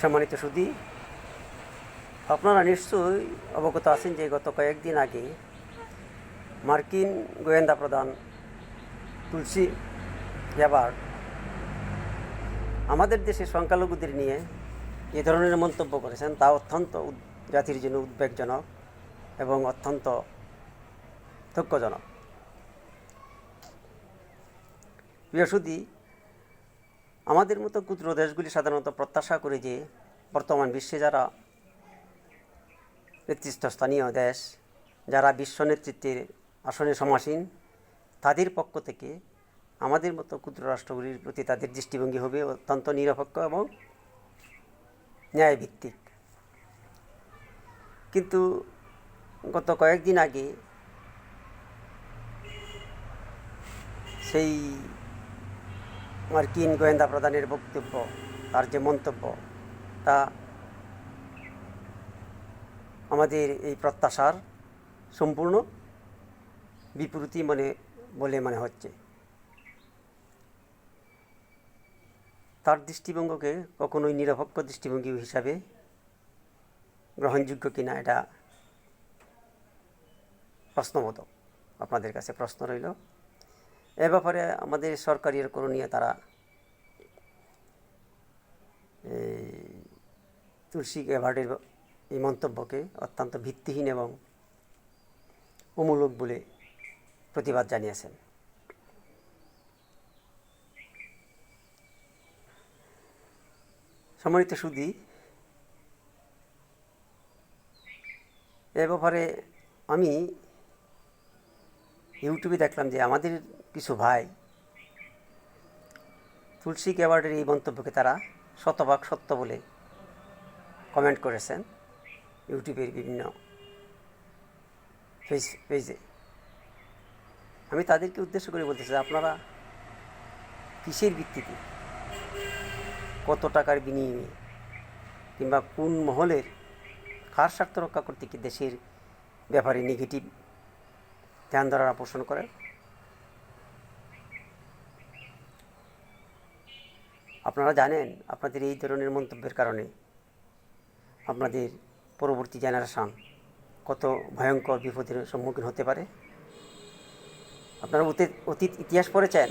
সম্মানিত সুদী আপনারা নিশ্চয়ই অবগত আছেন যে গত কয়েকদিন আগে মার্কিন গোয়েন্দা প্রধান তুলসী গ্যাবার্ড আমাদের দেশে সংখ্যালঘুদের নিয়ে এ ধরনের মন্তব্য করেছেন। তা অত্যন্ত জাতির জন্য উদ্বেগজনক এবং অত্যন্ত দুঃখজনক। প্রিয় সুদী আমাদের মতো ক্ষুদ্র দেশগুলি সাধারণত প্রত্যাশা করে যে বর্তমান বিশ্বে যারা নেতৃত্বস্থানীয় দেশ, যারা বিশ্ব নেতৃত্বের আসনে সমাসীন, তাদের পক্ষ থেকে আমাদের মতো ক্ষুদ্র রাষ্ট্রগুলির প্রতি তাদের দৃষ্টিভঙ্গি হবে অত্যন্ত নিরপেক্ষ এবং ন্যায়ভিত্তিক। কিন্তু গত কয়েকদিন আগে সেই মার্কিন গোয়েন্দা প্রধানের বক্তব্য, তার যে মন্তব্য, তা আমাদের এই প্রত্যাশার সম্পূর্ণ বিপরীতই মনে, বলে মনে হচ্ছে। তার দৃষ্টিভঙ্গকে কখনোই নিরপেক্ষ দৃষ্টিভঙ্গি হিসাবে গ্রহণযোগ্য কিনা, এটা প্রশ্নবোধক। আপনাদের কাছে প্রশ্ন রইল। এ ব্যাপারে আমাদের সরকারি আর করণীয় তারা এই তুলসী গ্যাভার্ডের এই মন্তব্যকে অত্যন্ত ভিত্তিহীন এবং অমূলক বলে প্রতিবাদ জানিয়েছেন। সম্মানিত সুদী এ ব্যাপারে আমি ইউটিউবে দেখলাম যে আমাদের কিছু ভাই তুলসী গ্যাওয়ার্ডের এই মন্তব্যকে তারা শতভাগ সত্য বলে কমেন্ট করেছেন ইউটিউবের বিভিন্ন ফেস পেজে আমি তাদেরকে উদ্দেশ্য করে বলতেছি আপনারা কিসের ভিত্তিতে কত টাকার বিনিময়ে কিংবা কোন মহলের কার স্বার্থ রক্ষা করতে কি দেশের ব্যাপারে নেগেটিভ ধ্যান ধারণা পোষণ করে আপনারা জানেন আপনাদের এই ধরনের মন্তব্যের কারণে আপনাদের পরবর্তী জেনারেশন কত ভয়ঙ্কর বিপদের সম্মুখীন হতে পারে। আপনারা অতীত অতীত ইতিহাস পড়েছেন,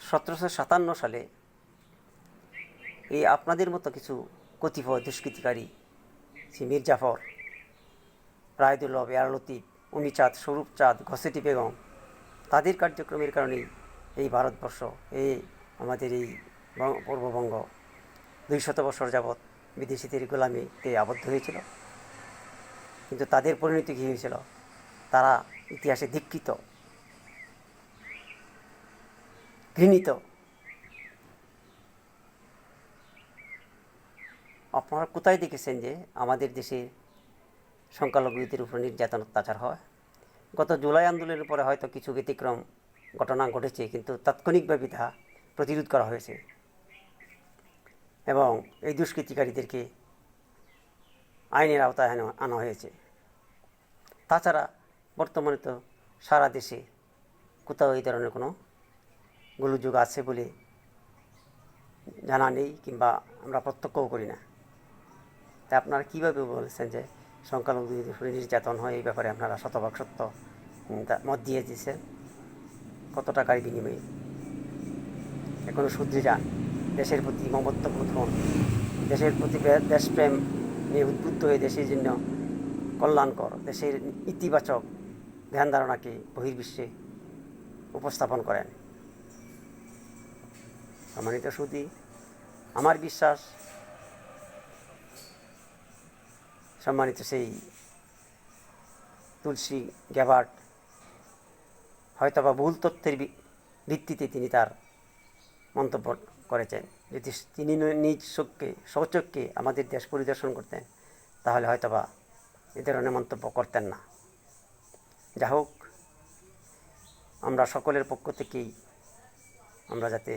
সতেরোশো সাতান্ন সালে এই আপনাদের মতো কিছু কতিপয় দুষ্কৃতিকারী, সে মীর জাফর রায়দুল্লভ এয়ারলতিফ অমিচাঁদ স্বরূপ চাঁদ ঘসেটি বেগম। তাদের কার্যক্রমের কারণেই এই ভারতবর্ষ, এই আমাদের এই পূর্ববঙ্গ দুই শত বছর যাবৎ বিদেশিদের গোলামিতে আবদ্ধ হয়েছিল। কিন্তু তাদের পরিণতি কী হয়েছিল? তারা ইতিহাসে দীক্ষিত, ঘৃণিত। আপনারা কোথায় দেখেছেন যে আমাদের দেশে সংখ্যালঘুদের উপর নির্যাতন, অত্যাচার হয়। গত জুলাই আন্দোলনের পরে হয়তো কিছু ব্যতিক্রম ঘটনা ঘটেছে, কিন্তু তাৎক্ষণিকভাবে তা প্রতিরোধ করা হয়েছে এবং এই দুষ্কৃতিকারীদেরকে আইনের আওতায় আনা হয়েছে। তাছাড়া বর্তমানে তো সারা দেশে কোথাও এই ধরনের কোনো গোলযোগ আছে বলে জানা নেই কিংবা আমরা প্রত্যক্ষও করি না। তা আপনারা কীভাবে বলেছেন যে সংখ্যালঘুদের নির্যাতন হয়, এই ব্যাপারে আপনারা শতভাগ সত্য মত দিয়ে দিয়েছেন। কত টাকার বিনিময়ে? এখনও শুধরে যান। দেশের প্রতি মমত্ববোধ হন। দেশের প্রতি দেশপ্রেম নিয়ে উদ্বুদ্ধ হয়ে দেশের জন্য কল্যাণকর, দেশের ইতিবাচক ধ্যান ধারণাকে বহির্বিশ্বে উপস্থাপন করেন। সম্মানিত সুদী আমার বিশ্বাস সম্মানিত সেই তুলসী গ্যাবার্ট, হয়তোবা ভুল তথ্যের ভিত্তিতে তিনি তার মন্তব্য করেছেন। যদি তিনি নিজ চোখকে স্বচক্ষে আমাদের দেশ পরিদর্শন করতেন, তাহলে হয়তোবা এ ধরনের মন্তব্য করতেন না। যা হোক, আমরা সকলের পক্ষ থেকেই আমরা যাতে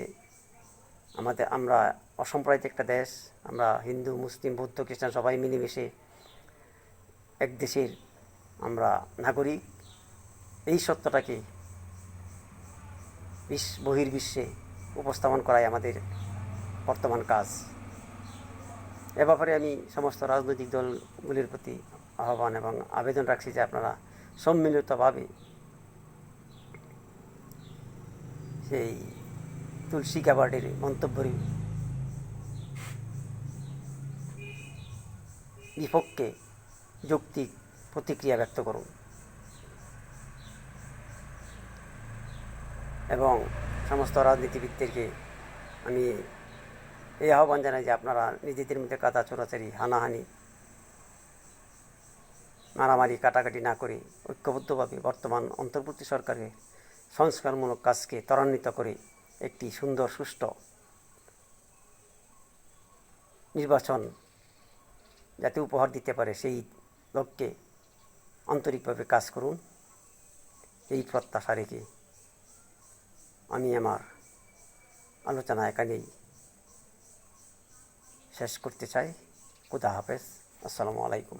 আমাদের, আমরা অসাম্প্রদায়িক একটা দেশ, আমরা হিন্দু, মুসলিম, বৌদ্ধ, খ্রিস্টান সবাই মিলেমিশে এক দেশের আমরা নাগরিক, এই সত্যটাকে বিশ্ব বহির্বিশ্বে উপস্থাপন করাই আমাদের বর্তমান কাজ। এ ব্যাপারে আমি সমস্ত রাজনৈতিক দলগুলির প্রতি আহ্বান এবং আবেদন রাখছি যে আপনারা সম্মিলিতভাবে সেই তুলসী গ্যাবার্ডের মন্তব্যের বিপক্ষে যৌক্তিক প্রতিক্রিয়া ব্যক্ত করুন। এবং সমস্ত রাজনীতিবিদদেরকে আমি এই আহ্বান জানাই যে আপনারা নিজেদের মধ্যে কাদা চোরাচারি, হানাহানি, মারামারি, কাটাকাটি না করে ঐক্যবদ্ধভাবে বর্তমান অন্তর্বর্তী সরকারের সংস্কারমূলক কাজকে ত্বরান্বিত করে একটি সুন্দর, সুষ্ঠু নির্বাচন যাতে উপহার দিতে পারে সেই লক্ষ্যে আন্তরিকভাবে কাজ করুন। এই প্রত্যাশা রেখে আমি আমার আলোচনা এখানেই শেষ করতে চাই। খুদা হাফেজ। আসসালামু আলাইকুম।